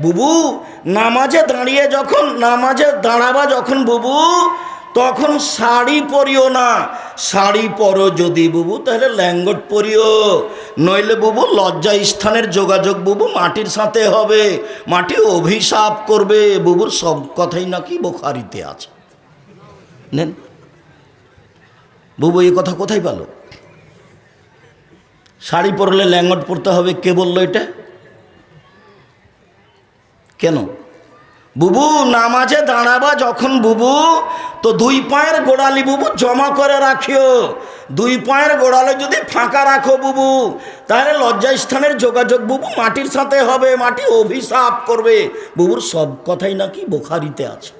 বুবু, নামাজে দাঁড়িয়ে যখন, নামাজে দাঁড়াবা যখন বুবু, তখন শাড়ি পরিও না। শাড়ি পরো যদি বুবু, তাহলে ল্যাঙ্গট পরিও। নইলে বুবু লজ্জা স্থানের যোগাযোগ বুবু মাটির সাথে হবে। মাটি অভিশাপ করবে। বুবুর সব কথাই নাকি বোখারিতে আছে। নেন। বুবু এই কথা কোথায় পেল? শাড়ি পরলে ল্যাঙ্গট পরতে হবে, কে বলল এটা? কেন? বুবু, নামাজে দাঁড়াবা যখন বুবু, তো দুই পায়ের গোড়ালি বুবু জমা করে রাখিও। দুই পায়ের গোড়ালে যদি ফাঁকা রাখো বুবু, তাহলে লজ্জাস্থানের যোগাযোগ বুবু মাটির সাথে হবে, মাটি অভিশাপ করবে। বুবুর সব কথাই নাকি বোখারিতে আছে।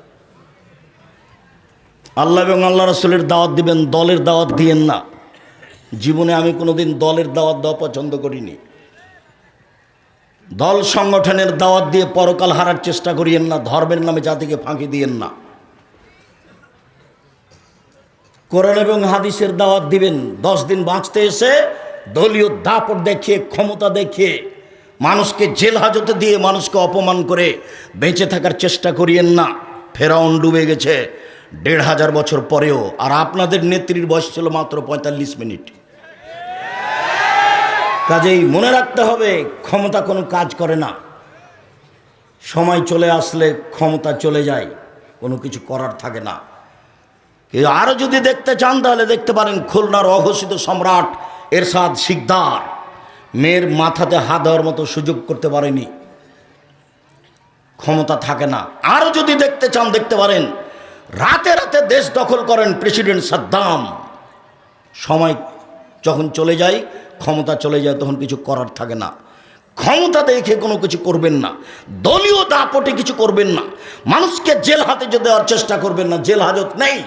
আল্লাহ এবং আল্লাহ রসুলের দাওয়াত দিবেন, দলের দাওয়াত দিয়েন না। জীবনে আমি কোনোদিন দলের দাওয়াত দেওয়া পছন্দ করিনি। দল সংগঠনের দাওয়াত দিয়ে পরকাল হারার চেষ্টা করিয়েন না, ধর্মের নামে জাতিকে ফাঁকি দিয়েন না। কোরআন এবং হাদিসের দাওয়াত দিবেন, দশ দিন বাঁচতে এসে দলীয় দাপট দেখিয়ে, ক্ষমতা দেখিয়ে, মানুষকে জেল হাজতে দিয়ে মানুষকে অপমান করে বেঁচে থাকার চেষ্টা করিয়েন না। ফেরাউন ডুবে গেছে, দেড় হাজার বছর পরেও। আর আপনাদের নেত্রীর বয়স ছিল মাত্র পঁয়তাল্লিশ মিনিট। কাজেই মনে রাখতে হবে, ক্ষমতা কোনো কাজ করে না। সময় চলে আসলে ক্ষমতা চলে যায়, কোনো কিছু করার থাকে না। কেউ আরও যদি দেখতে চান তাহলে দেখতে পারেন খুলনার অঘোষিত সম্রাট এরশাদ শিকদার। মেয়ের মাথাতে হাত দেওয়ার মতো সুযোগ করতে পারেনি। ক্ষমতা থাকে না। আরও যদি দেখতে চান দেখতে পারেন, রাতে রাতে দেশ দখল করেন প্রেসিডেন্ট সাদ্দাম। সময় যখন চলে যায় ক্ষমতা চলে যায়, তখন কিছু করার থাকে না। ক্ষমতা দেখে কোনো কিছু করবেন না। দলীয় দাপটে কিছু করবেন না। মানুষকে জেল হাতে যে দেওয়ার চেষ্টা করবেন না, জেল হাজত নেই।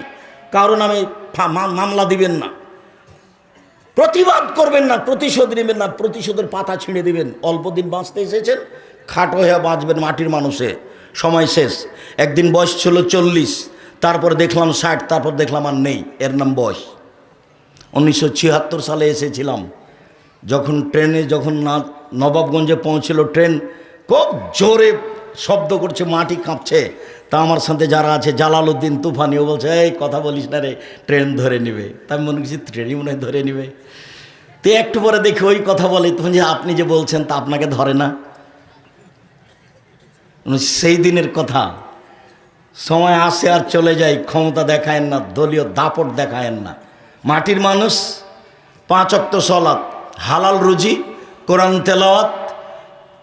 কারও নামে মামলা দিবেন না। প্রতিবাদ করবেন না, প্রতিশোধ নেবেন না, প্রতিশোধের পাতা ছিঁড়ে দিবেন। অল্প দিন বাঁচতে এসেছেন, খাটো হয়ে বাঁচবেন মাটির মানুষে। সময় শেষ। একদিন বয়স ছিল চল্লিশ, তারপর দেখলাম ষাট, তারপর দেখলাম আর নেই। এর নাম বয়স। উনিশশো ছিয়াত্তর সালে এসেছিলাম। যখন ট্রেনে যখন না, নবাবগঞ্জে পৌঁছিল ট্রেন, খুব জোরে শব্দ করছে, মাটি কাঁপছে। তা আমার সাথে যারা আছে জালাল উদ্দিন তুফানিও বলছে, এই, কথা বলিস না রে, ট্রেন ধরে নেবে। তা আমি মনে করছি, ট্রেনই মনে হয় ধরে নেবে। তো একটু পরে দেখি ওই কথা বলে, তখন যে আপনি যে বলছেন, তা আপনাকে ধরে না। সেই দিনের কথা। সময় আসে আর চলে যায়, ক্ষমতা দেখায়েন না, দলীয় দাপট দেখায়েন না। মাটির মানুষ, পাঁচ অক্ত সলাৎ, হালাল রুজি, কোরআন তেলাওয়াত,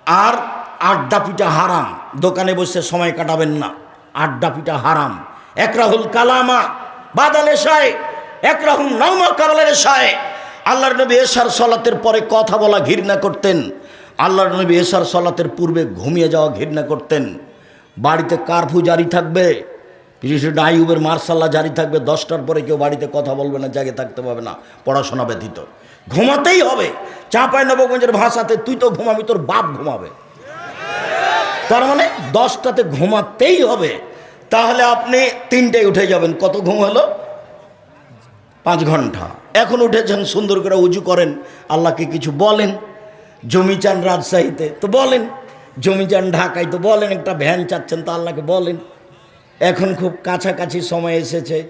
আর আড্ডা পিঠা হারাম। দোকানে বসে সময় কাটাবেন না। আড্ডা পিঠা হারাম। একরাহুল কালামা, বাদালে সায় একরাহুল নৌমা কাবালের সায় আল্লাহর নবী এশার সলাতের পরে কথা বলা ঘৃণা করতেন। আল্লাহর নবী এশার সলাতের পূর্বে ঘুমিয়ে যাওয়া ঘৃণা করতেন। বাড়িতে কারফু জারি থাকবে। বিশেষ করে আইয়ুবের মার্শাল্লাহ জারি থাকবে, দশটার পরে কেউ বাড়িতে কথা বলবে না, জাগে থাকতে পারবে না, পড়াশোনা ব্যতীত। ঘুমাতেই হবে। চাঁপাই নবগঞ্জের ভাষাতে, তুই তো ঘুমাবি, তোর বাপ ঘুমাবে। তার মানে দশটাতে ঘুমাতেই হবে। তাহলে আপনি তিনটায় উঠে যাবেন। কত ঘুম হলো? পাঁচ ঘণ্টা। এখন উঠেছেন, সুন্দর করে উজু করেন। আল্লাহকে কিছু বলেন। জমি চান রাজশাহীতে, তো বলেন। জমি চান ঢাকায়, তো বলেন। একটা ভ্যান চাচ্ছেন, তো আল্লাহকে বলেন। এখন খুব কাছাকাছি সময় এসেছে।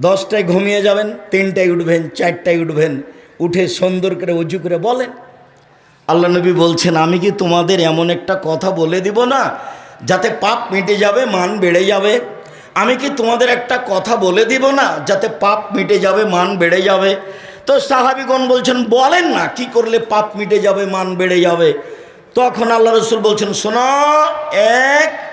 দশটায় ঘুমিয়ে যাবেন, তিনটায় উঠবেন, চারটায় উঠবেন, উঠে সুন্দর করে উঁচু করে বলেন। আল্লাহ নবী বলছেন, আমি কি তোমাদের এমন একটা কথা বলে দিব না? যাতে পাপ মিটে যাবে, মান বেড়ে যাবে। আমি কি তোমাদের একটা কথা বলে দিব না? যাতে পাপ মিটে যাবে, মান বেড়ে যাবে। তো সাহাবিগণ বলছেন, বলেন না, কি করলে পাপ মিটে যাবে, মান বেড়ে যাবে? তখন আল্লাহ রসুল বলছেন, শোনো, এক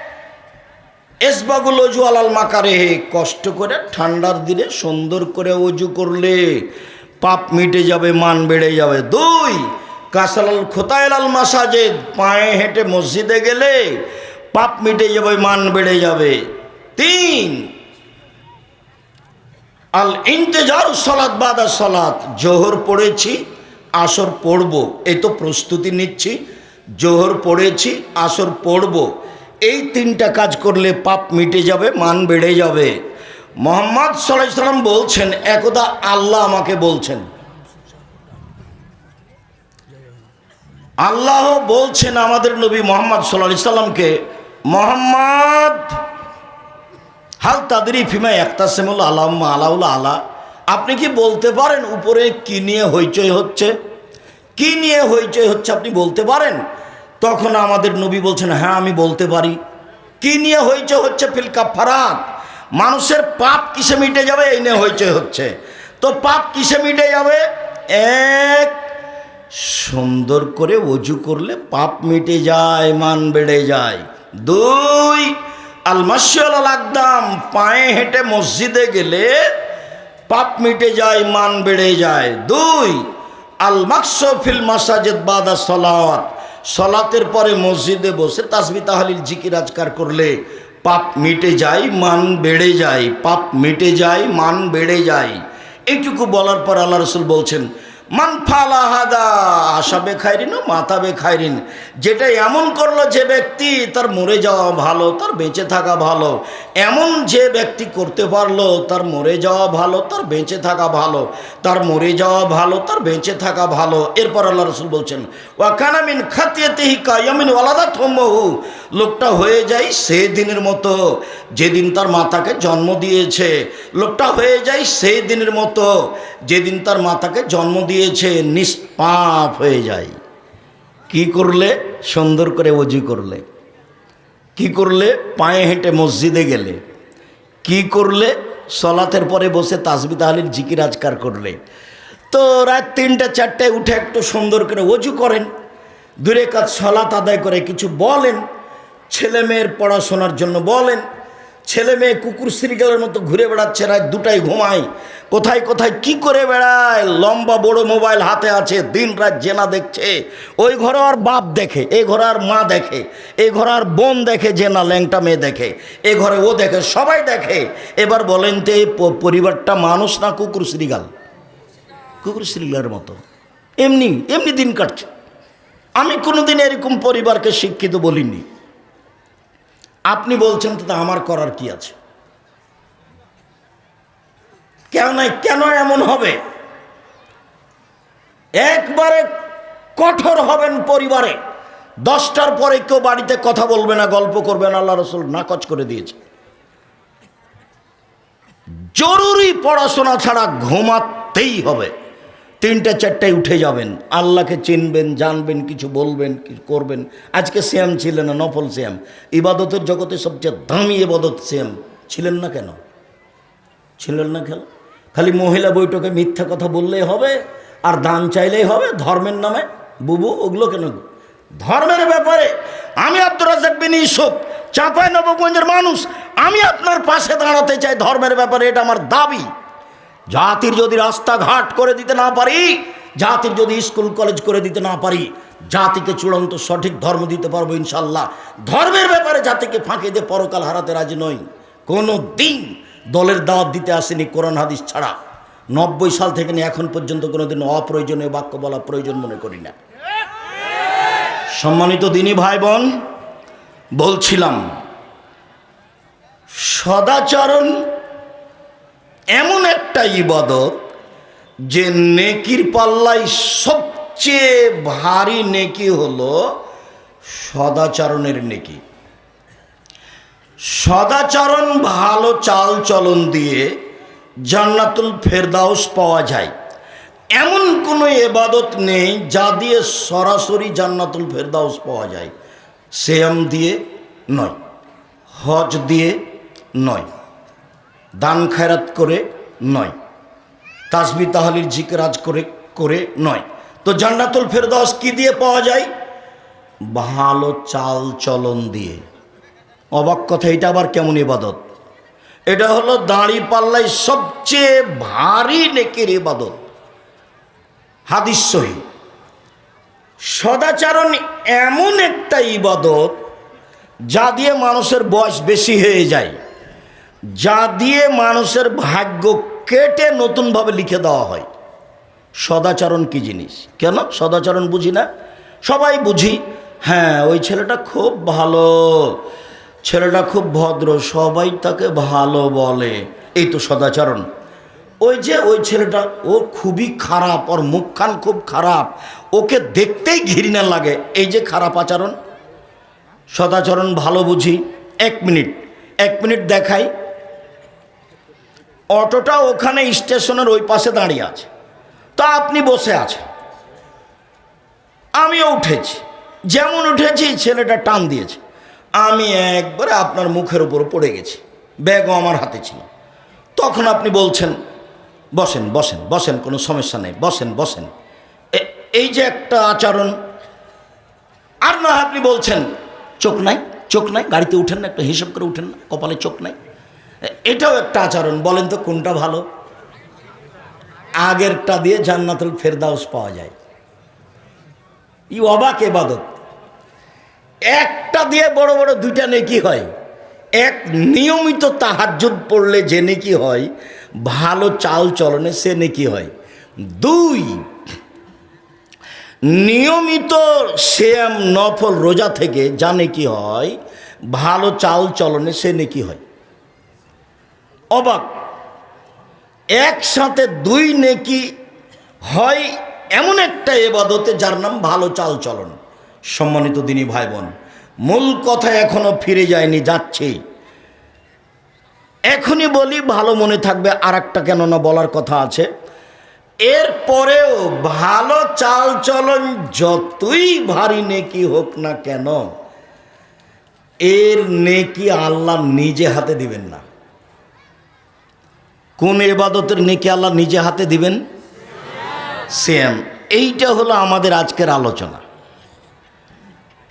এসবাগুল অজু আলাল মাকারে, কষ্ট করে ঠান্ডার দিনে সুন্দর করে অজু করলে পাপ মিটে যাবে, মান বেড়ে যাবে। দুই, কাসালাল খোতায়লাল মাসাজেদ, পায়ে হেঁটে মসজিদে গেলে পাপ মিটে যাবে, মান বেড়ে যাবে। তিন, আল ইন্তেজার সলাৎ বাদা সলাৎ জোহর পড়েছি, আসর পড়ব। এই তো প্রস্তুতি নিচ্ছি, জোহর পড়েছি, আসর পড়ব। এই তিনটা কাজ করলে পাপ মিটে যাবে, মান বেড়ে যাবে। মোহাম্মদ সাল্লাহ সাল্লাম বলছেন, একদা আল্লাহ আমাকে বলছেন। আল্লাহ বলছেন আমাদের নবী মোহাম্মদ সাল্লা সাল্লামকে, মোহাম্মদ, হাল তাদেরই ফিমা একটা সেমুল আলাম আলাউল আলা। আপনি কি বলতে পারেন উপরে কি নিয়ে হইচই হচ্ছে? কি নিয়ে হইচই হচ্ছে আপনি বলতে পারেন? তখন আমাদের নবী বলছেন হ্যাঁ আমি বলতে পারি। কি নিয়ে হইচই হচ্ছে ফিলকা ফারাত মানুষের পাপ কিসে মিটে যাবে? এই নিয়ে হইচই হচ্ছে। তো পাপ কিসে মিটে যাবে? এক, সুন্দর করে অজু করলে পাপ মিটে যায়, মান বেড়ে যায়। দুই আলমাসিয়াল একদম পায়ে হেঁটে মসজিদে গেলে পাপ মিটে যায়, মান বেড়ে যায়। দুই, আল ফিল মাসাজেদ বাদা সলাওয়াত সলাতের পরে মসজিদে বসে তাসবি তাহালিল জিকির আজকার করলে পাপ মিটে যায়, মান বেড়ে যায়, পাপ মিটে যায়, মান বেড়ে যায়। এইটুকু বলার পর আল্লাহ রসুল বলছেন মান ফালা হাদা, আশা বেখাইরিন ও মাথা বেখাইরিন। যেটা এমন করল যে ব্যক্তি, তার মরে যাওয়া ভালো, তার বেঁচে থাকা ভালো। এমন যে ব্যক্তি করতে পারল, তার মরে যাওয়া ভালো, তার বেঁচে থাকা ভালো। তার মরে যাওয়া ভালো, তার বেঁচে থাকা ভালো। এরপর আল্লাহ রসুল বলছেন ওয়াকানামিন খাতিয়াতেহি কায়ামিন ওয়ালাদা থম্বহু লোকটা হয়ে যায় সে দিনের মতো, যেদিন তার মাতাকে জন্ম দিয়েছে। লোকটা হয়ে যায় সেই দিনের মতো। যেদিন তার মাতাকে জন্ম দিয়েছে, নিষ্পাপ হয়ে যায়। কি করলে? সুন্দর করে অজু করলে। কি করলে? পায়ে হেঁটে মসজিদে গেলে। কি করলে? সলাতের পরে বসে তাসবি তাহলির জিকির আজকার করলে। তো রাত তিনটে, চারটায় উঠে একটু সুন্দর করে অজু করেন। দূরে কাজ সলাত আদায় করে কিছু বলেন। ছেলে মেয়ের পড়াশোনার জন্য বলেন। ছেলে মেয়ে কুকুর শ্রীগালের মতো ঘুরে বেড়াচ্ছে, রাত দুটায় ঘুমায়। কোথায় কোথায়, কি করে বেড়ায়? লম্বা, বড় মোবাইল হাতে আছে, দিন রাত জেনা দেখছে। ওই ঘরে আর বাপ দেখে, এ ঘরে আর মা দেখে, এ ঘরে আর বোন দেখে জেনা ল্যাংটা মেয়ে দেখে, এ ঘরে ও দেখে, সবাই দেখে। এবার বলেন তো এই পরিবারটা মানুষ না কুকুর শ্রীগাল কুকুর শ্রীগালের মতো। এমনি এমনি দিন কাটছে। আমি কোনোদিন এরকম পরিবারকে শিক্ষিত বলিনি। আপনি বলছেন তো আমার করার কি আছে? কেন কেন এমন হবে? একবারে কঠোর হবেন পরিবারে। দশটার পরে কেউ বাড়িতে কথা বলবে না, গল্প করবে না, আল্লাহ রসুল নাকচ করে দিয়েছে। জরুরি পড়াশোনা ছাড়া ঘুমাতেই হবে। তিনটে চারটায় উঠে যাবেন। আল্লাহকে চিনবেন, জানবেন, কিছু বলবেন কিছু করবেন। আজকে শ্যাম ছিলেন না, নফল শ্যাম ইবাদতের জগতে সবচেয়ে দামি ইবাদত শ্যাম ছিলেন না কেন? ছিলেন না কেন? খালি মহিলা বৈঠকে মিথ্যা কথা বললেই হবে, আর দান চাইলেই হবে, ধর্মের নামে। বুবু, ওগুলো কেন? ধর্মের ব্যাপারে। আমি আব্দুর রাজাক বিন ইসুফ চাঁপাই নবগঞ্জের মানুষ। আমি আপনার পাশে দাঁড়াতে চাই ধর্মের ব্যাপারে, এটা আমার দাবি। জাতির যদি রাস্তাঘাট করে দিতে না পারি, জাতির যদি স্কুল, কলেজ করে দিতে না পারি, জাতিকে চূড়ান্ত সঠিক ধর্ম দিতে পারব ইনশাল্লাহ ধর্মের ব্যাপারে জাতিকে ফাঁকে দিয়ে পরকাল হারাতে রাজি নই। কোনো দিন দলের দাওয়াত দিতে আসেনি কোরআন হাদিস ছাড়া। নব্বই সাল থেকে নিয়ে এখন পর্যন্ত কোনো দিন অপ্রয়োজনীয় বাক্য বলা প্রয়োজন মনে করি না। সম্মানিত দিনী ভাই বোন বলছিলাম, সদাচরণ এমন একটা ইবাদত যে নেকির পাল্লাই সবচেয়ে ভারী নেকি হলো সদাচরণের নেকি। সদাচরণ ভালো চাল চলন দিয়ে জান্নাতুল ফেরদাউস পাওয়া যায়। এমন কোনো এবাদত নেই যা দিয়ে সরাসরি জান্নাতুল ফেরদাউস পাওয়া যায়। সেম দিয়ে নয়, হজ দিয়ে নয়। দান খায়রাত করে নয়। তাসবি তাহালির জিকরাজ করে করে নয়। তো জান্নাতুল ফেরদাউস কি দিয়ে পাওয়া যায়? ভালো চাল চলন দিয়ে। অবাক কথা, এটা আবার কেমন ইবাদত? এটা হলো দাঁড়ি পাল্লাই সবচেয়ে ভারী নেকের ইবাদত। হাদিস সহি। সদাচারণ এমন একটা ইবাদত যা দিয়ে মানুষের বয়স বেশি হয়ে যায়। যা দিয়ে মানুষের ভাগ্য কেটে নতুনভাবে লিখে দেওয়া হয়। সদাচরণ কি জিনিস? কেন? সদাচরণ বুঝি না? সবাই বুঝি হ্যাঁ ওই ছেলেটা খুব ভালো, ছেলেটা খুব ভদ্র, সবাই তাকে ভালো বলে। এই তো সদাচরণ। ওই যে ওই ছেলেটা, ও খুবই খারাপ, ওর মুখখান খুব খারাপ, ওকে দেখতেই ঘৃণা লাগে। এই যে খারাপ আচরণ। সদাচরণ ভালো বুঝি। এক মিনিট এক মিনিট দেখাই। অটোটা ওখানে স্টেশনের ওই পাশে দাঁড়িয়ে আছে। তা আপনি বসে আছেন। আমিও উঠেছি। যেমন উঠেছি, ছেলেটা টান দিয়েছে। আমি একবারে আপনার মুখের উপর পড়ে গেছি। ব্যাগও আমার হাতে ছিল। তখন আপনি বলছেন, বসেন বসেন বসেন, কোনো সমস্যা নেই, বসেন বসেন। এই যে একটা আচরণ, আর না আপনি বলছেন, চোখ নাই চোখ নাই, গাড়িতে উঠেন না, একটা হিসেব করে উঠেন না, কপালে চোখ নাই। এটাও একটা আচরণ, বলেন তো কোনটা ভালো? আগেরটা দিয়ে জান্নাতুল ফেরদাউস পাওয়া যায়। ই অবাক এবাদত। একটা দিয়ে বড় বড় দুইটা নেকি হয়। এক, নিয়মিত তাহাজ্জুদ পড়লে যে নেকি হয়, ভালো চাল চলনে সে নেকি হয়। দুই, নিয়মিত শ্যাম নফল, রোজা থেকে যা নেকি হয়, ভালো চাল চলনে সে নেকি হয়। অবাক। একসাথে দুই নেকি হয় এমন একটা এবাদতে যার নাম ভালো চাল চলন সম্মানিত দিনী ভাই বোন মূল কথা এখনও ফিরে যায়নি, যাচ্ছে। এখনই বলি, ভালো মনে থাকবে আর একটা কেননা বলার কথা আছে। এরপরেও ভালো চাল চলন যতই ভারী নেকি হোক না কেন, এর নেকি আল্লাহ নিজে হাতে দিবেন না। কোন এবাদতের নেকি আল্লাহ নিজে হাতে দিবেন? সেম এইটা হলো আমাদের আজকের আলোচনা।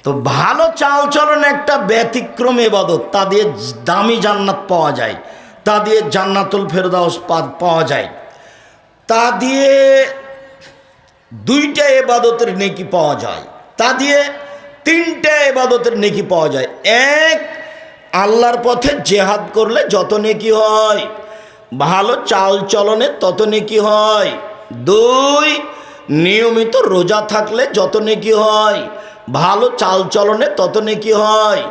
তো ভালো চাল চলন একটা ব্যতিক্রম এবাদত তা দিয়ে দামি জান্নাত পাওয়া যায়, তা দিয়ে জান্নাতুল ফেরদাউস পাওয়া যায়। তা দিয়ে দুইটা এবাদতের নেকি পাওয়া যায়। তা দিয়ে তিনটা এবাদতের নেকি পাওয়া যায়। এক, আল্লাহর পথে জেহাদ করলে যত নেকি হয় ভালো চাল চলনে তত নেকি হয়? দুই, নিয়মিত রোজা থাকলে যত নেকি হয়? ভালো চাল চলনে তত নেকি হয়?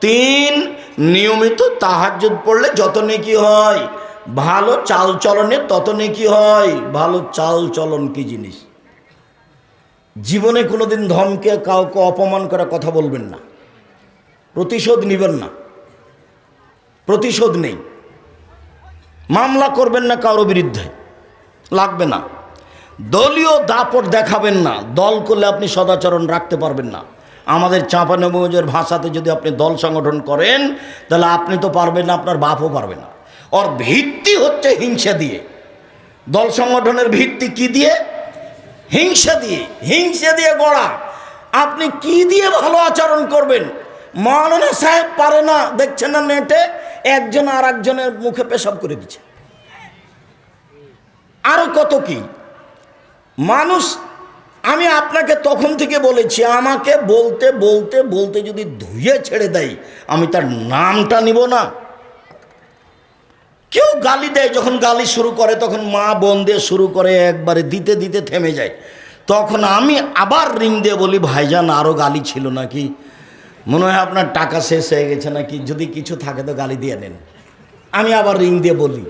তিন, নিয়মিত তাহাজ্জুদ পড়লে যত নেকি হয়? ভালো চাল চলনে তত নেকি হয়? ভালো চাল চলন কি জিনিস? জীবনে কোনোদিন ধমকে কাউকে অপমান করা কথা বলবেন না। প্রতিশোধ নেবেন না। প্রতিশোধ নেই। মামলা করবেন না কারও বিরুদ্ধে। লাগবে না। দলীয় দাপট দেখাবেন না। দল করলে আপনি সদাচরণ রাখতে পারবেন না। আমাদের চাঁপানবজের ভাষাতে যদি আপনি দল সংগঠন করেন, তাহলে আপনি তো পারবেন না, আপনার বাপও পারবে না। ওর ভিত্তি হচ্ছে হিংসা দিয়ে। দল সংগঠনের ভিত্তি কি দিয়ে? হিংসা দিয়ে। হিংসা দিয়ে গড়া। আপনি কি দিয়ে ভালো আচরণ করবেন? মাওলানা সাহেব পারে না, দেখছেন না নেটে? একজন আর একজনের মুখে পেশাব করে দিচ্ছে। আরও কত কি? মানুষ, আমি আপনাকে তখন থেকে বলেছি, আমাকে বলতে বলতে বলতে যদি ধুয়ে ছেড়ে দেয়, আমি তার নামটা নিব না। কেউ গালি দেয়, যখন গালি শুরু করে, তখন মা বোন দিয়ে শুরু করে, একবারে দিতে দিতে থেমে যায়। তখন আমি আবার রিং দিয়ে বলি, ভাইজান আরও গালি ছিল নাকি? মনে হয় আপনার টাকা শেষ হয়ে গেছে নাকি? যদি কিছু থাকে তো গালি দিয়ে নেন আমি আবার রিং দিয়ে বলি,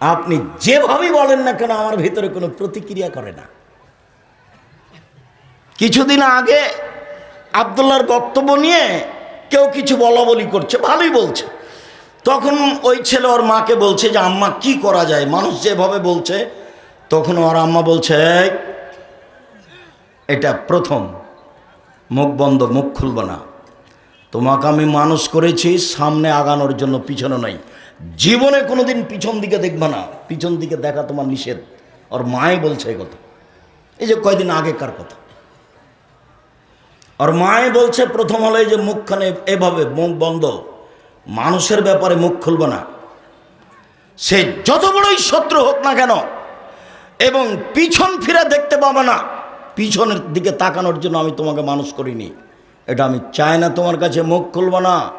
আপনি যেভাবেই বলেন না কেন আমার ভিতরে কোনো প্রতিক্রিয়া করে না। কিছুদিন আগে আবদুল্লার বক্তব্য নিয়ে কেউ কিছু বলা বলি করছে, ভালোই বলছে। তখন ওই ছেলে ওর মাকে বলছে যে, আম্মা, কি করা যায়? মানুষ যেভাবে বলছে, তখন ওর আম্মা বলছে এটা প্রথম। মুখ বন্ধ, মুখ খুলব না। তোমাকে আমি মানুষ করেছি, সামনে আগানোর জন্য পিছনে নাই। জীবনে কোনোদিন পিছন দিকে দেখবে না। পিছন দিকে দেখা তোমার নিষেধ। ওর মাই বলছে এই কথা। এই যে কয়দিন আগেকার কথা। আর মায়ে বলছে প্রথম হলো যে মুখখানে এভাবে মুখ বন্ধ। মানুষের ব্যাপারে মুখ খুলব না। সে যত বড়ই শত্রু হোক না কেন, এবং পিছন ফিরে দেখতে পাবে না। পিছনের দিকে তাকানোর জন্য আমি তোমাকে মানুষ করিনি। এটা আমি চাই না তোমার কাছে, মুখ খুলব না।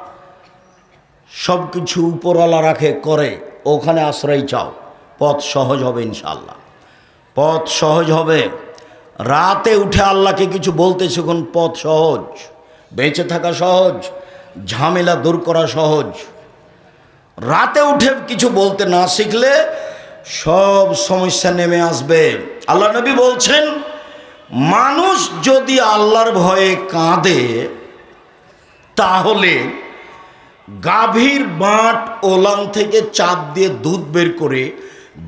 সব কিছু উপরওয়ালা রাখে, করে। ওখানে আশ্রয় চাও। পথ সহজ হবে ইনশাল্লাহ পথ সহজ হবে। রাতে উঠে আল্লাহকে কিছু বলতে শিখুন, পথ সহজ। বেঁচে থাকা সহজ। ঝামেলা দূর করা সহজ। রাতে উঠে কিছু বলতে না শিখলে সব সমস্যা নেমে আসবে। আল্লাহ নবী বলছেন মানুষ যদি আল্লাহর ভয়ে কাঁদে, তাহলে গাভীর বাঁট ওলান থেকে চাপ দিয়ে দুধ বের করে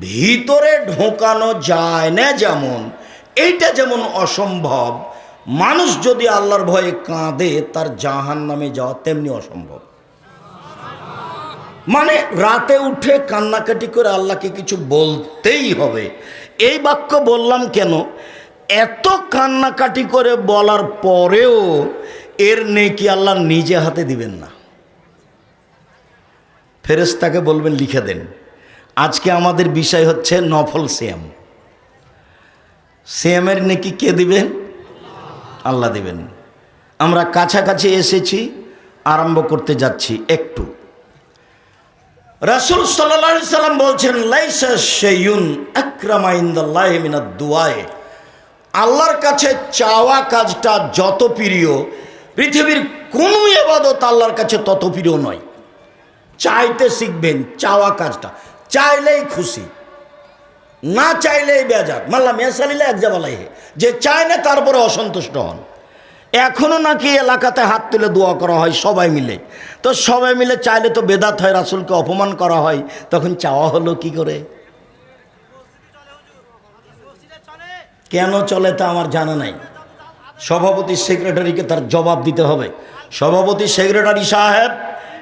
ভিতরে ঢোকানো যায় না যেমন। এইটা যেমন অসম্ভব, মানুষ যদি আল্লাহর ভয়ে কাঁদে, তার জাহান নামে যাওয়া তেমনি অসম্ভব। মানে রাতে উঠে কান্নাকাটি করে আল্লাহকে কিছু বলতেই হবে। এই বাক্য বললাম কেন? এত কান্নাকাটি করে বলার পরেও এর নেকি আল্লাহ নিজে হাতে দিবেন না। ফেরেস্তাকে বলবেন, লিখে দেন। আজকে আমাদের বিষয় হচ্ছে নফল সিয়াম। সিয়ামের নেকি কে দিবেন? আল্লাহ দিবেন। আমরা কাছাকাছি এসেছি, আরম্ভ করতে যাচ্ছি একটু। রাসুল সাল্লাম বলছেন, লাইসা শেয়ুন আকরামাইন্দাল্লাহ মিনাদ দুয়ায়ে আল্লাহর কাছে চাওয়া কাজটা যত প্রিয়, পৃথিবীর কোনো এবাদত আল্লাহর কাছে তত প্রিয় নয়। চাইতে শিখবেন চাওয়া কাজটা, চাইলেই খুশি, না চাইলেই বেজার। মাল্লা মেসালিলে এক জাবালাই যে চায় না তারপরে অসন্তুষ্ট হন। এখনও নাকি এলাকাতে হাত তুলে দোয়া করা হয় সবাই মিলে। তো সবাই মিলে চাইলে তো বেদাত হয়, রাসুলকে অপমান করা হয়, তখন চাওয়া হলো কি করে? কেন চলে তা আমার জানা নাই। সভাপতি সেক্রেটারিকে তার জবাব দিতে হবে। সভাপতি সেক্রেটারি সাহেব,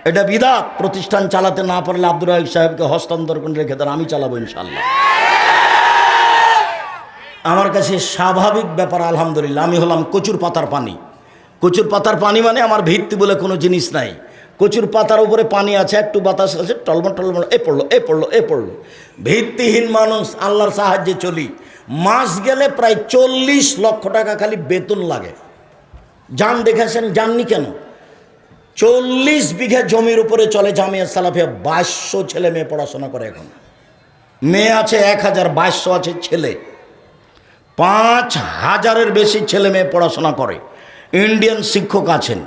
এটা বিদাত। প্রতিষ্ঠান চালাতে না পারলে আব্দুর রাহিক সাহেবকে হস্তান্তর করে রেখে তার আমি চালাবো ইনশাল্লাহ আমার কাছে স্বাভাবিক ব্যাপার, আলহামদুলিল্লাহ। আমি হলাম কচুর পাতার পানি। কচুর পাতার পানি মানে আমার ভিত্তি বলে কোনো জিনিস নাই। কচুর পাতার উপরে পানি আছে, একটু বাতাস আছে, টলমল টলমল, এ পড়ল এ পড়ল এ পড়ল। ভিত্তিহীন মানুষ, আল্লাহর সাহায্যে চলি। মাস গেলে প্রায় চল্লিশ লক্ষ টাকা খালি বেতন লাগে। যান দেখেছেন, যাননি কেন? চল্লিশ বিঘা জমির উপরে চলে জামিয়া সালাফিয়া, বাইশশো ছেলে মেয়ে পড়াশোনা করে এখন। মেয়ে আছে এক হাজার, বাইশশো আছে ছেলে। পাঁচ হাজারের বেশি ছেলে মেয়ে পড়াশোনা করে। ইন্ডিয়ান শিক্ষক আছেন,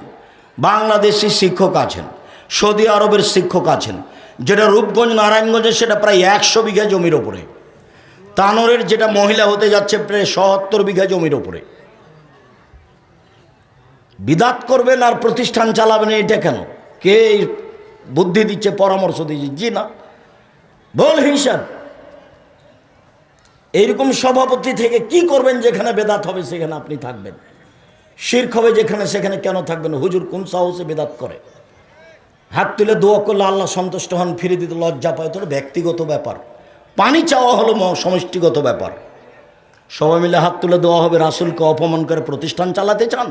বাংলাদেশি শিক্ষক আছেন, সৌদি আরবের শিক্ষক আছেন, যেটা রূপগঞ্জ, নারায়ণগঞ্জে সেটা প্রায় একশো বিঘা জমির ওপরে তানোরের যেটা মহিলা হতে যাচ্ছে প্রায় সত্তর বিঘা জমির ওপরে। বিদাত করবেন আর প্রতিষ্ঠান চালাবেন এটা কেন? কে বুদ্ধি দিচ্ছে, পরামর্শ দিচ্ছে? জি না। বল হিসাব। এইরকম সভাপতি থেকে কি করবেন যেখানে বেদাত হবে সেখানে আপনি থাকবেন? শির্ক হবে যেখানে সেখানে কেন থাকবেন? হুজুর কোন সাহসে বেদাত করে? হাত তুলে দোয়া করলে আল্লাহ সন্তুষ্ট হন ফিরে দিতে লজ্জা পায়। তোর ব্যক্তিগত ব্যাপার। পানি চাওয়া হলো সমষ্টিগত ব্যাপার। সবাই মিলে হাত তুলে দেওয়া হবে রাসুলকে অপমান করে প্রতিষ্ঠান চালাতে চান?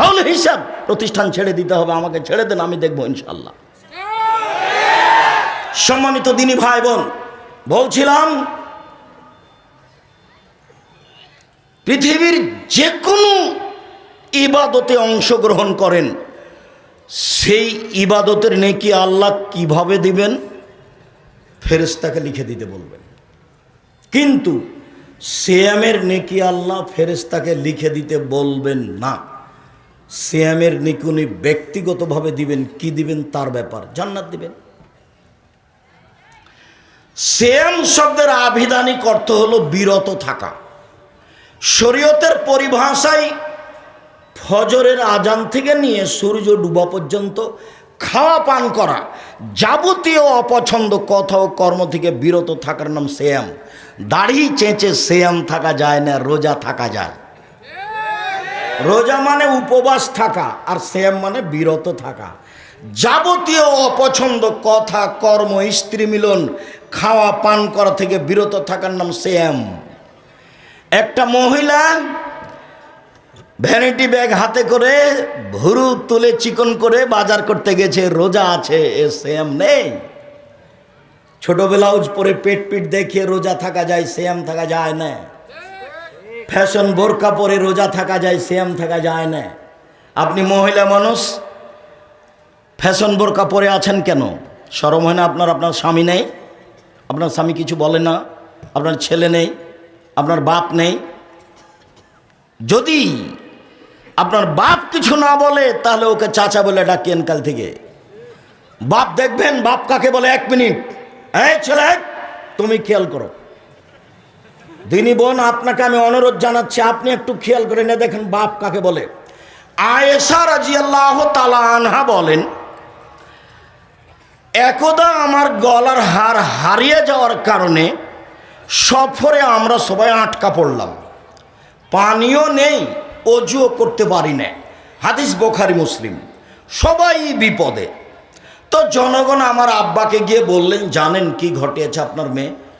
ভালো হিসাব, প্রতিষ্ঠান ছেড়ে দিতে হবে, আমাকে ছেড়ে দেন, আমি দেখব ইনশাল্লাহ সম্মানিত দিনী ভাই বোন বলছিলাম, পৃথিবীর যে কোনো ইবাদতে অংশগ্রহণ করেন, সেই ইবাদতের নেকি আল্লাহ কীভাবে দিবেন? ফেরেস্তাকে লিখে দিতে বলবেন। কিন্তু সিয়ামের নেকি আল্লাহ ফেরেস্তাকে লিখে দিতে বলবেন না। সিয়ামের নেকি উনি ব্যক্তিগতভাবে দিবেন, কি দিবেন তার ব্যাপার জান্নাত দিবেন। সিয়াম শব্দের আবিধানিক অর্থ হলো বিরত থাকা। শরীয়তের পরিভাষায় ফজরের আজান থেকে নিয়ে সূর্য ডুবা পর্যন্ত খাওয়া পান করা। যাবতীয় অপছন্দ কথা ও কর্ম থেকে বিরত থাকার নাম সেয়াম দাড়ি চেঁচে সেয়াম থাকা যায় না, রোজা থাকা যায়। রোজা মানে উপবাস থাকা আর সেয়াম মানে বিরত থাকা। যাবতীয় অপছন্দ কথা, কর্ম, স্ত্রী মিলন, খাওয়া পান করা থেকে বিরত থাকার নাম সেয়াম একটা মহিলা ভ্যানিটি ব্যাগ হাতে করে ভুরু তুলে চিকন করে বাজার করতে গেছে, রোজা আছে, এ সেম নেই। ছোট ব্লাউজ পরে পেট পিট দেখিয়ে রোজা থাকা যায় সেম থাকা যায় না। ফ্যাশন বোরকা পরে রোজা থাকা যায় সেম থাকা যায় না। আপনি মহিলা মানুষ, ফ্যাশন বোরকা পরে আছেন কেন? সরম হয় না আপনার? আপনার স্বামী নেই? আপনার স্বামী কিছু বলে না? আপনার ছেলে নেই? আপনার বাপ নেই? যদি আপনার বাপ কিছু না বলে, তাহলে ওকে চাচা বলে ডাকিয়েন কাল থেকে। বাপ দেখবেন, বাপ কাকে বলে? এক মিনিট। এই ছেলে, তুমি খেয়াল করো। দিনী বোন, আপনাকে আমি অনুরোধ জানাচ্ছি, আপনি একটু খেয়াল করে না দেখেন বাপ কাকে বলে। আয়েশা রাজিয়াল্লাহ তালা আনহা বলেন, একদা আমার গলার হার হারিয়ে যাওয়ার কারণে সফরে আমরা সবাই আটকা পড়লাম। পানিও নেই অজুও করতে পারি না। হাদিস বোখারি, মুসলিম। সবাই বিপদে। তো জনগণ আমার আব্বাকে গিয়ে বললেন, জানেন কি ঘটিয়েছে আপনার মেয়ে?